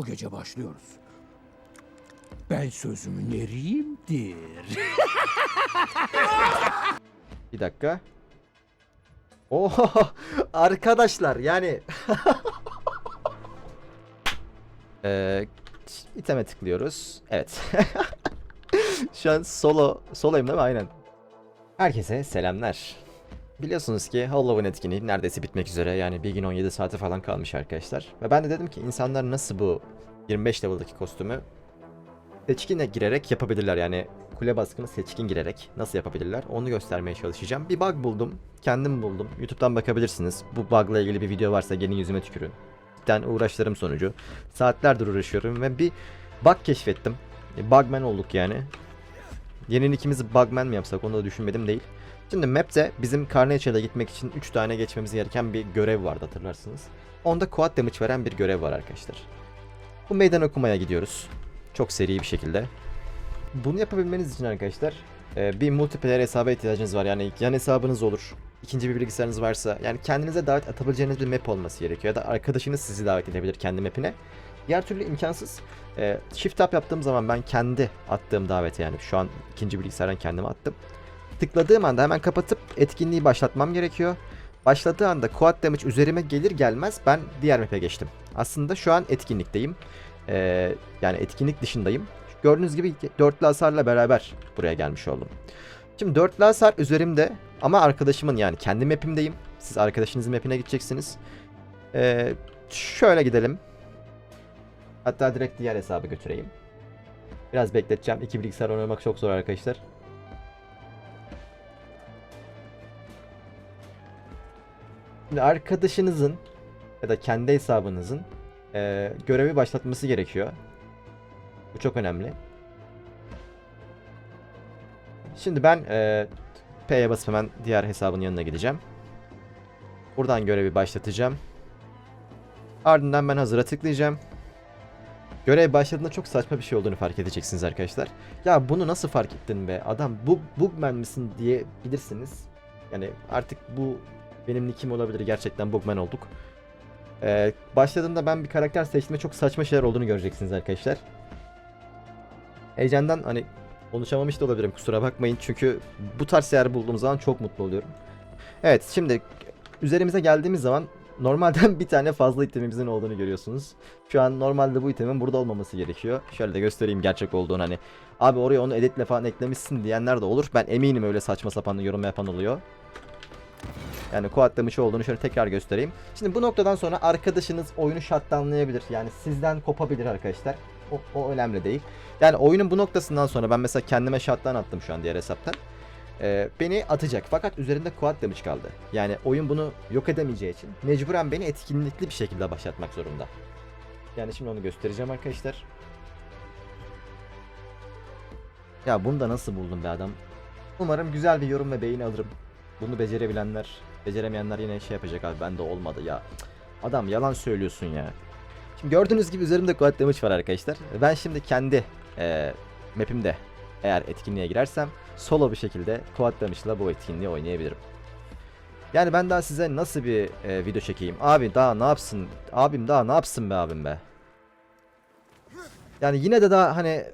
Bu gece başlıyoruz. Ben sözümün eriyimdir. Bir dakika. Oha arkadaşlar yani. Eee iteme tıklıyoruz. Evet. Şu an solo soloyum değil mi? Aynen. Herkese selamlar. Biliyorsunuz ki Halloween etkinliği neredeyse bitmek üzere. Yani bir gün 17 saati falan kalmış arkadaşlar. Ve ben de dedim ki insanlar nasıl bu 25 level'daki kostümü seçkinle girerek yapabilirler. Yani kule baskını seçkin girerek nasıl yapabilirler onu göstermeye çalışacağım. Bir bug buldum. Kendim buldum. YouTube'dan bakabilirsiniz. Bu bug'la ilgili bir video varsa gelin yüzüme tükürün. Cidden uğraşlarım sonucu. Saatlerdir uğraşıyorum ve bir bug keşfettim. E, Bugman olduk yani. Yeni ikimizi bugman mı yapsak onu da düşünmedim değil. Şimdi map'te bizim Carnage'e gitmek için 3 tane geçmemiz gereken bir görev vardı hatırlarsınız. Onda quad damage veren bir görev var arkadaşlar. Bu meydan okumaya gidiyoruz. Çok seri bir şekilde. Bunu yapabilmeniz için arkadaşlar e, bir multiplayer hesaba ihtiyacınız var. Yani yan hesabınız olur. İkinci bir bilgisayarınız varsa yani kendinize davet atabileceğiniz bir map olması gerekiyor. Ya da arkadaşınız sizi davet edebilir kendi mapine. Diğer türlü imkansız. E, shift tab yaptığım zaman ben kendi attığım davete yani şu an ikinci bilgisayardan kendime attım. Tıkladığım anda hemen kapatıp etkinliği başlatmam gerekiyor. Başladığı anda quad damage üzerime gelir gelmez ben diğer map'e geçtim. Aslında şu an etkinlikteyim. Ee, yani etkinlik dışındayım. Gördüğünüz gibi dörtlü hasarla beraber buraya gelmiş oldum. Şimdi dörtlü hasar üzerimde ama arkadaşımın yani kendi map'imdeyim. Siz arkadaşınızın map'ine gideceksiniz. Ee, şöyle gidelim. Hatta direkt diğer hesabı götüreyim. Biraz bekleteceğim. İki bilgisayar oynamak çok zor arkadaşlar. Arkadaşınızın ya da kendi hesabınızın e, görevi başlatması gerekiyor. Bu çok önemli. Şimdi ben e, P'ye basıp hemen diğer hesabın yanına gideceğim. Buradan görevi başlatacağım. Ardından ben hazıra tıklayacağım. Görev başladığında çok saçma bir şey olduğunu fark edeceksiniz arkadaşlar. Ya bunu nasıl fark ettin be? Adam bu bugman misin diye bilirsiniz. Yani artık bu benim nickim olabilir. Gerçekten bugman olduk. Ee, başladığımda ben bir karakter seçtiğimde çok saçma şeyler olduğunu göreceksiniz arkadaşlar. Heyecandan hani konuşamamış da olabilirim kusura bakmayın çünkü bu tarz yer bulduğum zaman çok mutlu oluyorum. Evet şimdi üzerimize geldiğimiz zaman normalden bir tane fazla itemimizin olduğunu görüyorsunuz. Şu an normalde bu itemin burada olmaması gerekiyor. Şöyle de göstereyim gerçek olduğunu hani. Abi oraya onu editle falan eklemişsin diyenler de olur. Ben eminim öyle saçma sapan yorum yapan oluyor. Yani quadlamış olduğunu şöyle tekrar göstereyim. Şimdi bu noktadan sonra arkadaşınız oyunu shutdownlayabilir. Yani sizden kopabilir arkadaşlar. O, o önemli değil. Yani oyunun bu noktasından sonra ben mesela kendime shutdown attım şu an diğer hesaptan. Ee, beni atacak fakat üzerinde quad damage kaldı. Yani oyun bunu yok edemeyeceği için mecburen beni etkinlikli bir şekilde başlatmak zorunda. Yani şimdi onu göstereceğim arkadaşlar. Ya bunu da nasıl buldum be adam? Umarım güzel bir yorum ve beğeni alırım. Bunu becerebilenler, beceremeyenler yine şey yapacak abi bende olmadı ya. Adam yalan söylüyorsun ya. Şimdi gördüğünüz gibi üzerimde quad damage var arkadaşlar. Ben şimdi kendi eee map'imde eğer etkinliğe girersem solo bir şekilde quad damage'la bu etkinliği oynayabilirim. Yani ben daha size nasıl bir e, video çekeyim? Abi daha ne yapsın? Abim daha ne yapsın be abim be? Yani yine de daha hani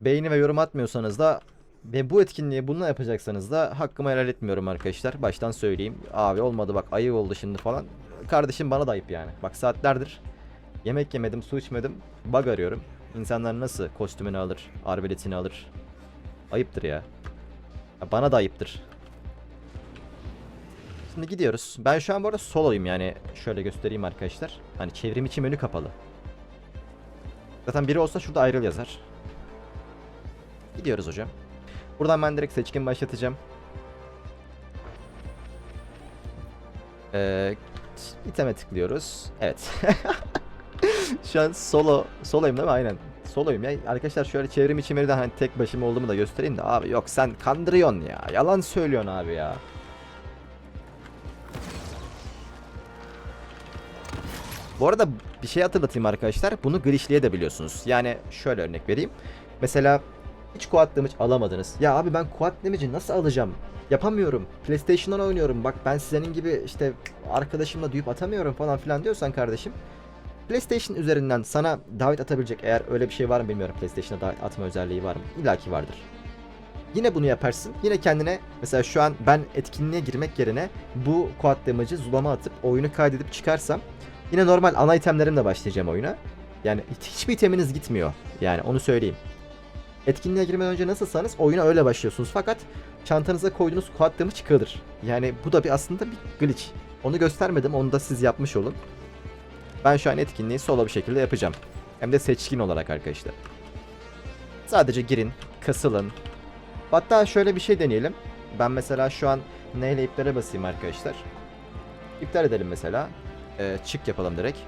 beğeni ve yorum atmıyorsanız da ve bu etkinliği bununla yapacaksanız da hakkımı helal etmiyorum arkadaşlar. Baştan söyleyeyim. Abi olmadı bak ayıp oldu şimdi falan. Kardeşim bana da ayıp yani. Bak saatlerdir yemek yemedim, su içmedim. Bug arıyorum. İnsanlar nasıl kostümünü alır, arbeletini alır. Ayıptır ya. ya bana da ayıptır. Şimdi gidiyoruz. Ben şu an bu arada soloyum yani. Şöyle göstereyim arkadaşlar. Hani çevrim içi menü kapalı. Zaten biri olsa şurada ayrıl yazar. Gidiyoruz hocam. Buradan ben direkt seçkin başlatacağım. Ee, iteme tıklıyoruz. Evet. Şu an solo soloyum değil mi? Aynen. Soloyum ya. Arkadaşlar şöyle çevrim içi menüden hani tek başıma olduğumu da göstereyim de abi yok sen kandırıyorsun ya. Yalan söylüyorsun abi ya. Bu arada bir şey hatırlatayım arkadaşlar. Bunu glitchleyebiliyorsunuz. Yani şöyle örnek vereyim. Mesela hiç quad damage alamadınız. Ya abi ben quad damage'i nasıl alacağım? Yapamıyorum. PlayStation'dan oynuyorum. Bak ben senin gibi işte arkadaşımla duyup atamıyorum falan filan diyorsan kardeşim. PlayStation üzerinden sana davet atabilecek eğer öyle bir şey var mı bilmiyorum. PlayStation'a davet atma özelliği var mı? İlla ki vardır. Yine bunu yaparsın. Yine kendine mesela şu an ben etkinliğe girmek yerine bu quad damage'ı zulama atıp oyunu kaydedip çıkarsam yine normal ana itemlerimle başlayacağım oyuna. Yani hiç- hiçbir iteminiz gitmiyor. Yani onu söyleyeyim. Etkinliğe girmeden önce nasılsanız oyuna öyle başlıyorsunuz. Fakat çantanıza koyduğunuz quad damage kalır. Yani bu da bir aslında bir glitch. Onu göstermedim. Onu da siz yapmış olun. Ben şu an etkinliği solo bir şekilde yapacağım. Hem de seçkin olarak arkadaşlar. Sadece girin, kasılın. Hatta şöyle bir şey deneyelim. Ben mesela şu an neyle iplere basayım arkadaşlar. İptal edelim mesela. Ee, çık yapalım direkt.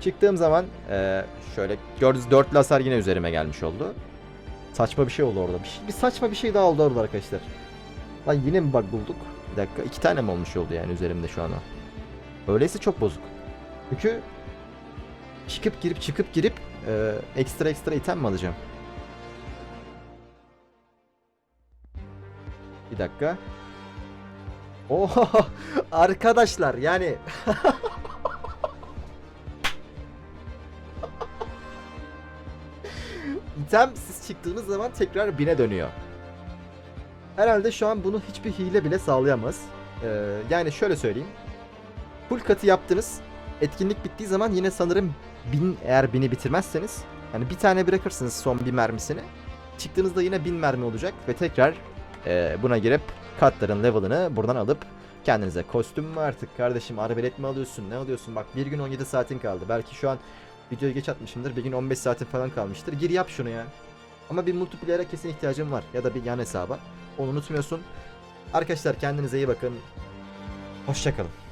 Çıktığım zaman ee, şöyle gördüğünüz dörtlü hasar yine üzerime gelmiş oldu. Saçma bir şey oldu orada. Bir, şey- bir saçma bir şey daha oldu orada arkadaşlar. Lan yine mi bug bulduk? Bir dakika iki tane mi olmuş oldu yani üzerimde şu an o? Öyleyse çok bozuk. Çünkü çıkıp girip çıkıp girip e, ekstra ekstra item mi alacağım? Bir dakika. Oha arkadaşlar yani item siz çıktığınız zaman tekrar bine dönüyor. Herhalde şu an bunu hiçbir hile bile sağlayamaz. Ee, yani şöyle söyleyeyim. Full katı yaptınız. Etkinlik bittiği zaman yine sanırım bin eğer bini bitirmezseniz yani bir tane bırakırsınız son bir mermisini. Çıktığınızda yine bin mermi olacak ve tekrar e, buna girip katların level'ını buradan alıp kendinize kostüm mü artık kardeşim arbelet mi alıyorsun ne alıyorsun bak bir gün 17 saatin kaldı belki şu an videoyu geç atmışımdır bir gün 15 saatin falan kalmıştır. Gir yap şunu ya. Ama bir multiplayer'a kesin ihtiyacım var ya da bir yan hesaba. Onu unutmuyorsun. Arkadaşlar kendinize iyi bakın. Hoşçakalın